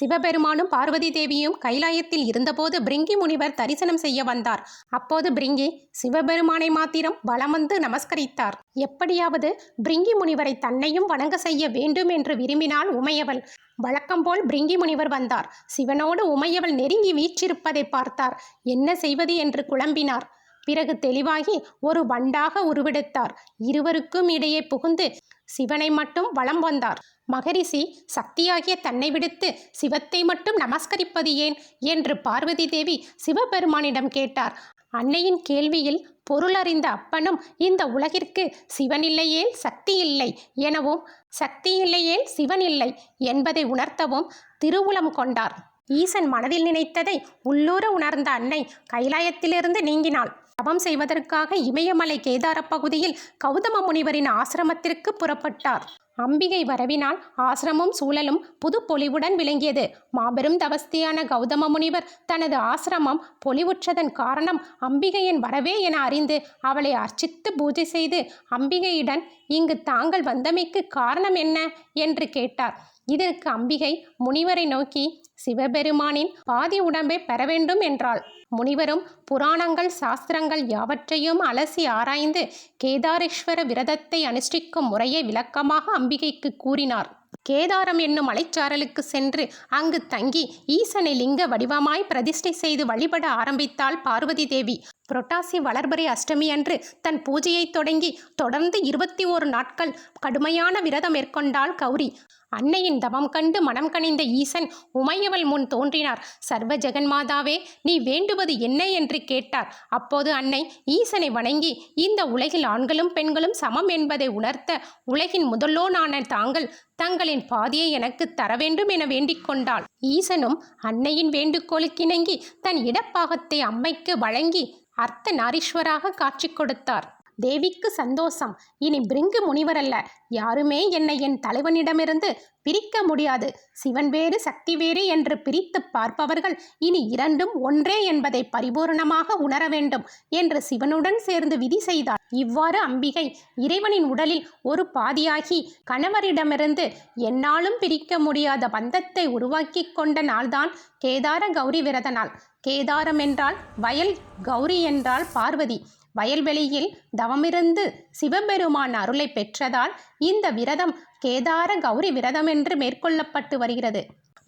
சிவபெருமானும் பார்வதி தேவியும் கைலாயத்தில் இருந்தபோது பிரிங்கி முனிவர் தரிசனம் செய்ய வந்தார். அப்போது பிரிங்கி சிவபெருமானை மாத்திரம் வலம் வந்து நமஸ்கரித்தார். எப்படியாவது பிரிங்கி முனிவரை தன்னையும் வணங்க செய்ய வேண்டும் என்று விரும்பினாள் உமையவள் வழக்கம்போல் பிரிங்கி முனிவர் வந்தார். சிவனோடு உமையவள் நெருங்கி வீச்சிருப்பதை பார்த்தார். என்ன செய்வது என்று குழம்பினார். பிறகு தெளிவாகி ஒரு வண்டாக உருவெடுத்தார். இருவருக்கும் இடையே புகுந்து சிவனை மட்டும் வலம் வந்தார். மகரிஷி சக்தியாகிய தன்னை விடுத்து சிவத்தை மட்டும் நமஸ்கரிப்பது ஏன்? என்று பார்வதி தேவி சிவபெருமானிடம் கேட்டார். அன்னையின் கேள்வியில் பொருளறிந்த அப்பனும் இந்த உலகிற்கு சிவனில்லையேல் சக்தி இல்லை எனவும் சக்தி இல்லையேல் சிவன் இல்லை என்பதை உணர்த்தவும் திருவுளம் கொண்டார். ஈசன் மனதில் நினைத்ததை உள்ளூர உணர்ந்த அன்னை கைலாயத்திலிருந்து நீங்கினாள். தவம் செய்வதற்காக இமயமலை கேதார பகுதியில் கௌதம முனிவரின் ஆசிரமத்திற்கு புறப்பட்டார். அம்பிகை வரவினால் ஆசிரமும் சூழலும் புது பொலிவுடன் விளங்கியது. மாபெரும் தவஸ்தியான கௌதம முனிவர் தனது ஆசிரமம் பொலிவுற்றதன் காரணம் அம்பிகையின் வரவே என அறிந்து அவளை அர்ச்சித்து பூஜை செய்து அம்பிகையிடம் இங்கு தாங்கள் வந்தமைக்கு காரணம் என்ன? என்று கேட்டார். இதற்கு அம்பிகை முனிவரை நோக்கி சிவபெருமானின் பாதி உடம்பை பெற வேண்டும் என்றாள். முனிவரும் புராணங்கள் சாஸ்திரங்கள் யாவற்றையும் அலசி ஆராய்ந்து கேதாரேஸ்வர விரதத்தை அனுஷ்டிக்கும் முறையை விளக்கமாக அம்பிகைக்கு கூறினார். கேதாரம் என்னும் மலைச்சாரலுக்கு சென்று அங்கு தங்கி ஈசனை லிங்க வடிவமாய் பிரதிஷ்டை செய்து வழிபட ஆரம்பித்தாள் பார்வதி தேவி. புரட்டாசி வளர்பறை அஷ்டமி அன்று தன் பூஜையை தொடங்கி தொடர்ந்து இருபத்தி ஓரு நாட்கள் கடுமையான விரதம் மேற்கொண்டாள் கௌரி. அன்னையின் தவம் கண்டு மனம் கனிந்த ஈசன் உமையவள் முன் தோன்றினார். சர்வ ஜெகன்மாதாவே நீ வேண்டுவது என்ன? என்று கேட்டார். அப்போது அன்னை ஈசனை வணங்கி இந்த உலகில் ஆண்களும் பெண்களும் சமம் என்பதை உணர்த்த உலகின் முதலோனான தாங்கள் தங்களின் பாதியை எனக்கு தர வேண்டும் என வேண்டிக் கொண்டாள். ஈசனும் அன்னையின் வேண்டுகோளுக்கிணங்கி தன் இடப்பாகத்தை அம்மைக்கு வழங்கி அர்த்த நாரீஸ்வராக காட்சி கொடுத்தார். தேவிக்கு சந்தோஷம். இனி பிரிங்கு முனிவரல்ல யாருமே என்னை என் தலைவனிடமிருந்து பிரிக்க முடியாது. சிவன் வேறு சக்தி வேறு என்று பிரித்து பார்ப்பவர்கள் இனி இரண்டும் ஒன்றே என்பதை பரிபூரணமாக உணர வேண்டும் என்று சிவனுடன் சேர்ந்து விதி செய்தார். இவ்வாறு அம்பிகை இறைவனின் உடலில் ஒரு பாதியாகி கணவரிடமிருந்து என்னாலும் பிரிக்க முடியாத பந்தத்தை உருவாக்கி கொண்ட நாள்தான் கேதார கௌரி விரத நாள் கேதாரம் என்றால் வயல் கௌரி என்றால் பார்வதி. வயல்வெளியில் தவமிருந்து சிவபெருமான் அருளை பெற்றதால் இந்த விரதம் கேதார கௌரி விரதம் என்று மேற்கொள்ளப்பட்டு வருகிறது.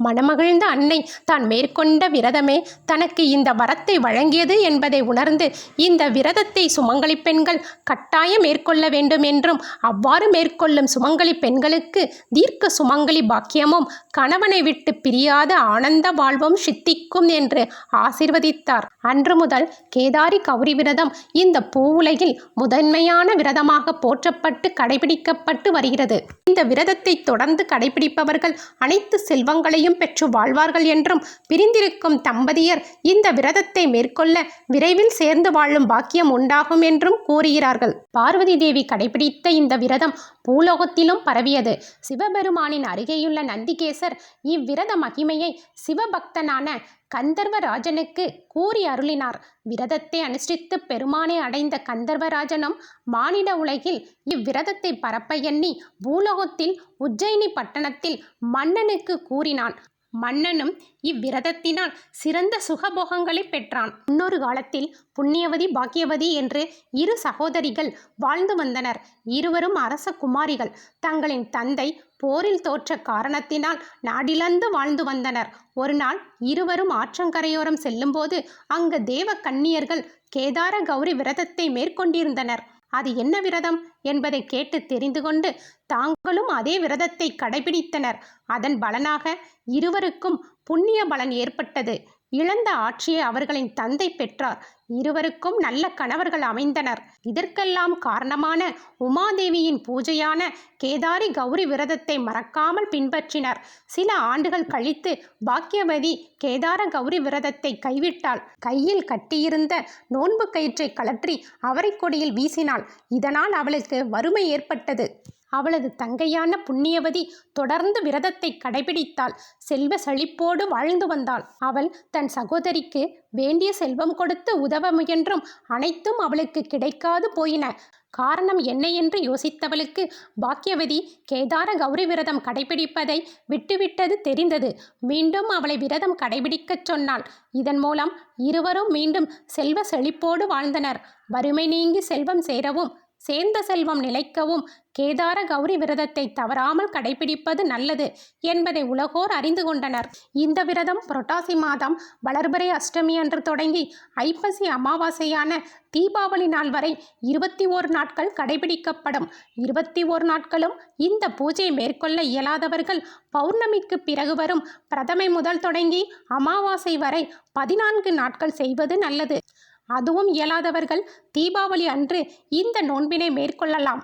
மனமகிழ்ந்த அன்னை தான் மேற்கொண்ட விரதமே. தனக்கு இந்த வரத்தை வழங்கியது என்பதை உணர்ந்து இந்த விரதத்தை சுமங்கலி பெண்கள் கட்டாயம் மேற்கொள்ள வேண்டும் என்றும் அவ்வாறு மேற்கொள்ளும் சுமங்கலி பெண்களுக்கு தீர்க்க சுமங்கலி பாக்கியமும் கணவனை விட்டு பிரியாத ஆனந்த வாழ்வும் சித்திக்கும் என்று ஆசிர்வதித்தார். அன்று முதல் கேதாரி கௌரி விரதம் இந்த பூவுலகில் முதன்மையான விரதமாக போற்றப்பட்டு கடைபிடிக்கப்பட்டு வருகிறது. இந்த விரதத்தை தொடர்ந்து கடைபிடிப்பவர்கள் அனைத்து செல்வங்களையும் பெற்று வாழ்வார்கள் என்றும் பிரிந்திருக்கும் தம்பதியர் இந்த விரதத்தை மேற்கொள்ள விரைவில் சேர்ந்து வாழும் பாக்கியம் உண்டாகும் என்றும் கூறுகிறார்கள். பார்வதி தேவி கடைபிடித்த இந்த விரதம் பூலோகத்திலும் பரவியது. சிவபெருமானின் அருகேயுள்ள நந்திகேசர் இவ்விரத மகிமையை சிவபக்தனான கந்தர்வராஜனுக்கு கூறி அருளினார். விரதத்தை அனுஷ்டித்து பெருமானை அடைந்த கந்தர்வராஜனும் மானிட உலகில் இவ்விரதத்தை பரப்ப எண்ணி பூலோகத்தில் உஜ்ஜயினி பட்டணத்தில் மன்னனுக்கு கூறினான். மன்னனும் இவ்விரதத்தினால் சிறந்த சுகபோகங்களை பெற்றான். முன்னொரு காலத்தில் புண்ணியவதி பாக்கியவதி என்று இரு சகோதரிகள் வாழ்ந்து வந்தனர். இருவரும் அரச குமாரிகள். தங்களின் தந்தை போரில் தோற்ற காரணத்தினால் நாடிலந்து வாழ்ந்து வந்தனர். ஒரு நாள் இருவரும் ஆற்றங்கரையோரம் செல்லும்போது அங்கு தேவ கன்னியர்கள் கேதார கௌரி விரதத்தை மேற்கொண்டிருந்தனர். அது என்ன விரதம் என்பதை கேட்டு தெரிந்து கொண்டு தாங்களும் அதே விரதத்தை கடைபிடித்தனர். அதன் பலனாக இருவருக்கும் புண்ணிய பலன் ஏற்பட்டது. இழந்த ஆட்சியை அவர்களின் தந்தை பெற்றார். இருவருக்கும் நல்ல கணவர்கள் அமைந்தனர். இதற்கெல்லாம் காரணமான உமாதேவியின் பூஜையான கேதாரி கௌரி விரதத்தை மறக்காமல் பின்பற்றினர். சில ஆண்டுகள் கழித்து பாக்கியவதி கேதார கௌரி விரதத்தை கைவிட்டாள். கையில் கட்டியிருந்த நோன்பு கயிற்றை கலற்றி அவரை கொடியில் வீசினாள். இதனால் அவளுக்கு வறுமை ஏற்பட்டது. அவளது தங்கையான புண்ணியவதி தொடர்ந்து விரதத்தை கடைபிடித்தாள். செல்வ செழிப்போடு வாழ்ந்து வந்தாள். அவள் தன் சகோதரிக்கு வேண்டிய செல்வம் கொடுத்து உதவ முயன்றும் அனைத்தும் அவளுக்கு கிடைக்காது போயின. காரணம் என்ன என்று யோசித்தவளுக்கு பாக்கியவதி கேதார கௌரி விரதம் கடைபிடிப்பதை விட்டுவிட்டது தெரிந்தது. மீண்டும் அவளை விரதம் கடைபிடிக்கச் சொன்னாள். இதன் மூலம் இருவரும் மீண்டும் செல்வ செழிப்போடு வாழ்ந்தனர். வறுமை நீங்கி செல்வம் சேரவும் சேர்ந்த செல்வம் நிலைக்கவும் கேதார கௌரி விரதத்தை தவறாமல் கடைபிடிப்பது நல்லது என்பதை உலகோர் அறிந்து கொண்டனர். இந்த விரதம் புரட்டாசி மாதம் வளர்பிறை அஷ்டமி அன்று தொடங்கி ஐப்பசி அமாவாசையான தீபாவளி நாள் வரை இருபத்தி ஓர் நாட்கள் கடைபிடிக்கப்படும். இருபத்தி ஓர் நாட்களும் இந்த பூஜையை மேற்கொள்ள இயலாதவர்கள் பௌர்ணமிக்கு பிறகு வரும் பிரதமை முதல் தொடங்கி அமாவாசை வரை பதினான்கு நாட்கள் செய்வது நல்லது. அதுவும் இயலாதவர்கள் தீபாவளி அன்று இந்த நோன்பினை மேற்கொள்ளலாம்.